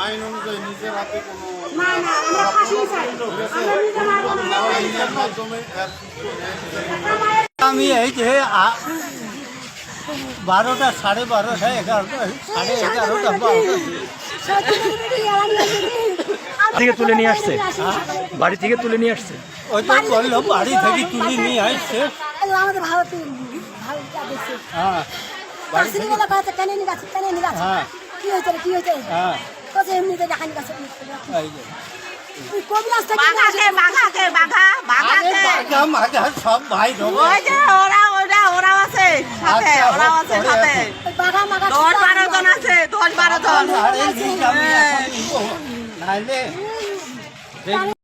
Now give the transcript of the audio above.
আইন অনুযায়ী নিজের হাতে কোনো আমি এই যে বারোটা সাড়ে বারোটা এগারোটা সাড়ে এগারোটা থেকে তুলে নিয়ে আসছে? বাড়ি থেকে তুলে নিয়ে আসছে? ওই তো বলল বাড়ি থেকে তুলে নিয়ে আসছে। আমাদের হ্যাঁ। বাড়ি থেকে হ্যাঁ। কি হয়েছে কি হয়েছে? হ্যাঁ। কোথায় এমনিতে দেখানি গেছে এই যে। তুই কবি রাস্তা কি বাঘাকে বাঘাকে বাঘা আরে বাঘাকে বাঘা মাঘা সব ভাই ঢোকে ওরা ওরা আছে সাথে আচ্ছা, ওরাও আছে ওরা সাথে। আছে। মাগা দশ বারো জন আছে দশ বারো জন।